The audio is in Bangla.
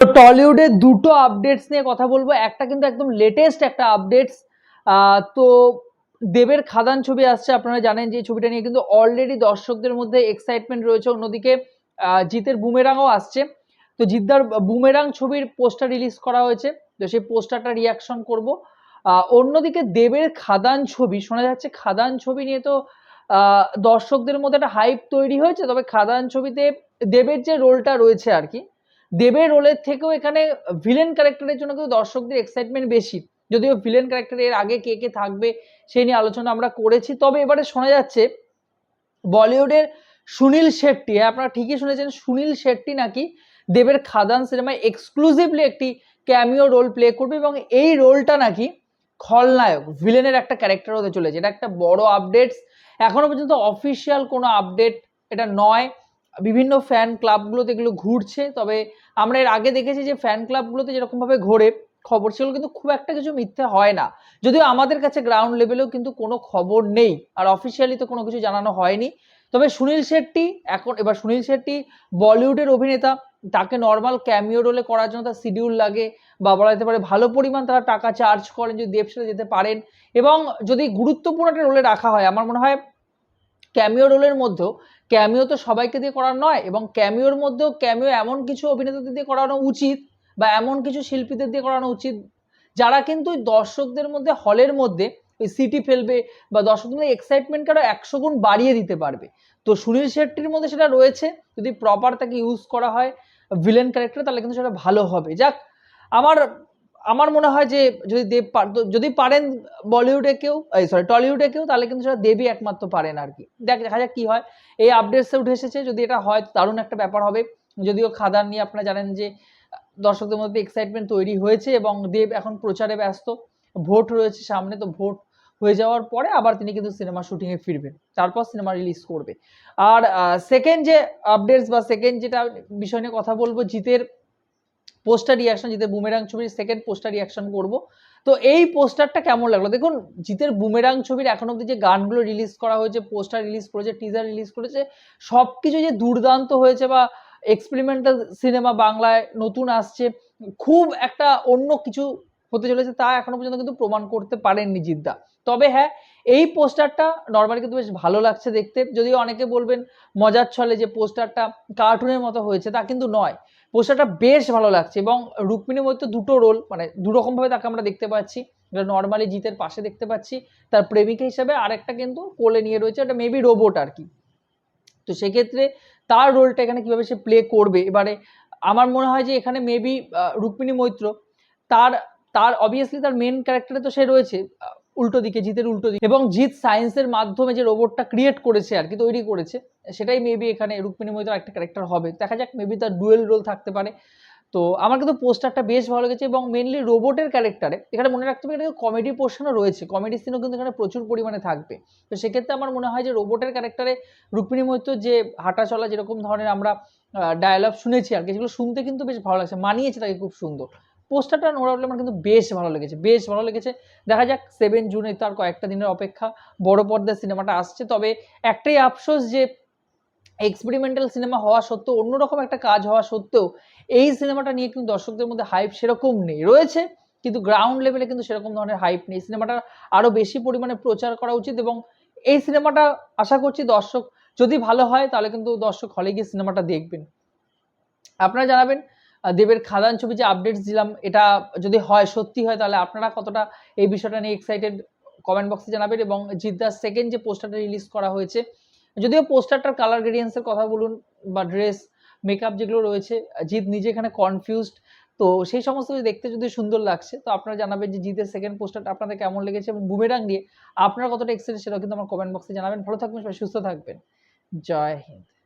টলিউডে দুটো আপডেটস নিয়ে কথা বলব। একটা কিন্তু একদম লেটেস্ট একটা আপডেটস তো দেবের খাদান ছবি আসছে, আপনারা জানেন যে ছবিটা নিয়ে কিন্তু অলরেডি দর্শকদের মধ্যে এক্সাইটমেন্ট রয়েছে। অন্যদিকে জিতের বুমেরাংও আসছে। তো জিদ্দার বুমেরাং ছবির পোস্টার রিলিজ করা হয়েছে। তো সেই পোস্টারটা রিয়াকশন করব। অন্যদিকে দেবের খাদান ছবি, শোনা যাচ্ছে খাদান ছবি নিয়ে তো দর্শকদের মধ্যে একটা হাইপ তৈরি হয়েছে। তবে খাদান ছবিতে দেবের যে রোলটা রয়েছে আর কি দেবের রোলের থেকেও এখানে ভিলেন ক্যারেক্টারের জন্য কিন্তু দর্শকদের এক্সাইটমেন্ট বেশি। যদিও ভিলেন ক্যারেক্টার এর আগে কে কে থাকবে সেই নিয়ে আলোচনা আমরা করেছি। তবে এবারে শোনা যাচ্ছে বলিউডের সুনীল শেট্টি। হ্যাঁ আপনারা ঠিকই শুনেছেন, সুনীল শেট্টি নাকি দেবের খাদান সিনেমায় এক্সক্লুসিভলি একটি ক্যামিও রোল প্লে করবে এবং এই রোলটা নাকি খলনায়ক ভিলেনের একটা ক্যারেক্টার হতে চলেছে। এটা একটা বড় আপডেটস এখনও পর্যন্ত অফিসিয়াল কোনো আপডেট এটা নয়। বিভিন্ন ফ্যান ক্লাবগুলোতে এগুলো ঘুরছে, তবে আমরা এর আগে দেখেছি যে ফ্যান ক্লাবগুলোতে যেরকমভাবে ঘোরে, খবর সেগুলো কিন্তু খুব একটা কিছু মিথ্যে হয় না। যদিও আমাদের কাছে গ্রাউন্ড লেভেলেও কিন্তু কোনো খবর নেই, আর অফিসিয়ালি তো কোনো কিছু জানানো হয়নি। তবে সুনীল শেট্টি এখন, এবার সুনীল শেট্টি বলিউডের অভিনেতা, তাকে নর্মাল ক্যামিও রোলে করার জন্য তার শিডিউল লাগে, বা বলা যেতে পারে ভালো পরিমাণ তারা টাকা চার্জ করেন, যদি দেব সাথে যেতে পারেন, এবং যদি গুরুত্বপূর্ণ একটা রোলে রাখা হয়, আমার মনে হয় ক্যামিও রোলের মধ্যেও ক্যামিও তো সবাইকে দিয়ে করার নয় এবং ক্যামিওর মধ্যেও ক্যামিও এমন কিছু অভিনেতাদের দিয়ে করানো উচিত বা এমন কিছু শিল্পীদের দিয়ে করানো উচিত যারা কিন্তু দর্শকদের মধ্যে, হলের মধ্যে ওই সিটি ফেলবে বা দর্শকদের এক্সাইটমেন্টকে আরও একশো গুণ বাড়িয়ে দিতে পারবে। তো সুনীল শেট্টির মধ্যে সেটা রয়েছে, যদি প্রপার তাকে ইউজ করা হয় ভিলেন ক্যারেক্টার তাহলে কিন্তু সেটা ভালো হবে। যাক, আমার আমার মনে হয় যে যদি দেব যদি পারেন বলিউডে কেউ, এই সরি টলিউডে কেউ, তাহলে কিন্তু সেটা দেবই একমাত্র পারেন আর কি। দেখ, দেখা যাক কি হয়। এই আপডেটসে উঠে এসেছে, যদি এটা হয় দারুণ একটা ব্যাপার হবে। যদিও খাদান নিয়ে আপনারা জানেন যে দর্শকদের মধ্যে এক্সাইটমেন্ট তৈরি হয়েছে এবং দেব এখন প্রচারে ব্যস্ত। ভোট রয়েছে সামনে, তো ভোট হয়ে যাওয়ার পরে আবার তিনি কিন্তু সিনেমা শুটিংয়ে ফিরবেন। তারপর সিনেমা রিলিজ করবে। আর সেকেন্ড যে আপডেটস বা সেকেন্ড যেটা বিষয় নিয়ে কথা বলব, জিতের পোস্টার রিয়াকশন জিতের বুমেরাং ছবির সেকেন্ড পোস্টার রিয়াকশন করব। তো এই পোস্টারটা কেমন লাগল? দেখুন, জিতের বুমেরাং ছবির এখন অব্দি যে গানগুলো রিলিজ করা হয়েছে পোস্টার রিলিজ করেছে টিজার রিলিজ করেছে সব কিছু যে দুর্দান্ত হয়েছে বা এক্সপেরিমেন্টাল সিনেমা বাংলায় নতুন আসছে, খুব একটা অন্য কিছু হতে চলেছে তা এখনও পর্যন্ত কিন্তু প্রমাণ করতে পারেননি জিদ্দা। তবে হ্যাঁ এই পোস্টারটা নর্মালি কিন্তু বেশ ভালো লাগছে দেখতে। যদিও অনেকে বলবেন, মজার ছলে যে পোস্টারটা কার্টুনের মতো হয়েছে, তা কিন্তু নয়। পোস্টারটা বেশ ভালো লাগছে এবং রুক্মিণী মধ্যে দুটো রোল মানে দুরকম ভাবে তাকে আমরা দেখতে পাচ্ছি। এটা নর্মালি জিতের পাশে দেখতে পাচ্ছি। তার প্রেমিকা হিসেবে আরেকটা কিন্তু কোলে নিয়ে রয়েছে, ওটা মেবি রোবট আর কি। তো সেক্ষেত্রে তার রোলটা এখানে কীভাবে সে প্লে করবে? এবারে আমার মনে হয় যে এখানে মেবি রুক্মিণী মৈত্র, তার তার অবভিয়াসলি তার মেন ক্যারেক্টারে তো সে রয়েছে। উল্টো দিকে, জিতের উল্টো দিকে। এবং জিৎ সায়েন্সের মাধ্যমে যে রোবটটা ক্রিয়েট করেছে আর কি, তৈরি করেছে, সেটাই মেবি এখানে রুক্মিণী মৈত্র একটা ক্যারেক্টার হবে। দেখা যাক মেবি তার ডুয়েল রোল থাকতে পারে। তো আমার কিন্তু পোস্টারটা বেশ ভালো লেগেছে এবং মেনলি রোবটের ক্যারেক্টারে এখানে মনে রাখতে হবে এখানে কমেডি পোর্শনও রয়েছে। কমেডি সিনও কিন্তু এখানে প্রচুর পরিমাণে থাকবে। তো সেক্ষেত্রে আমার মনে হয় যে রোবটের ক্যারেক্টারে রুক্মিণী মৈত্র যে হাঁটা চলা যেরকম ধরনের আমরা ডায়ালগ শুনেছি আর কি, সেগুলো শুনতে কিন্তু বেশ ভালো লাগছে। মানিয়েছে তাকে খুব সুন্দর। পোস্টারটা নোরা আমার কিন্তু বেশ ভালো লেগেছে, বেশ ভালো লেগেছে। দেখা যাক সেভেন জুনে তার কয়েকটা দিনের অপেক্ষা, বড় পর্দার সিনেমাটা আসছে। তবে একটাই আফসোস যে এক্সপেরিমেন্টাল সিনেমা হওয়া সত্ত্বেও, অন্যরকম একটা কাজ হওয়া সত্ত্বেও, এই সিনেমাটা নিয়ে কিন্তু দর্শকদের মধ্যে হাইপ সেরকম নেই। রয়েছে, কিন্তু গ্রাউন্ড লেভেলে কিন্তু সেরকম ধরনের হাইপ নেই। সিনেমাটা আরও বেশি পরিমাণে প্রচার করা উচিত এবং এই সিনেমাটা আশা করছি দর্শক যদি ভালো হয়, তাহলে কিন্তু দর্শক হলে গিয়ে সিনেমাটা দেখবেন। আপনারা জানাবেন দেবের খাদান ছবি যে আপডেটস দিলাম, এটা যদি হয়, সত্যি হয়, তাহলে আপনারা কতটা এই বিষয়টা নিয়ে এক্সাইটেড কমেন্ট বক্সে জানাবেন এবং জিদ্দার সেকেন্ড যে পোস্টারটা রিলিজ করা হয়েছে, যদিও পোস্টারটার কালার গ্রেডিয়েন্সের কথা বলুন বা ড্রেস মেকআপ যেগুলো রয়েছে, জিৎ নিজে এখানে কনফিউজড তো সেই সমস্ত দেখতে যদি সুন্দর লাগছে, তো আপনারা জানাবেন যে জিতের সেকেন্ড পোস্টারটা আপনাদের কেমন লেগেছে এবং বুমেরাং নিয়ে আপনারা কতটা এক্সাইটেড সেটাও কিন্তু আমার কমেন্ট বক্সে জানাবেন। ভালো থাকবেন সবাই, সুস্থ থাকবেন। জয় হিন্দ।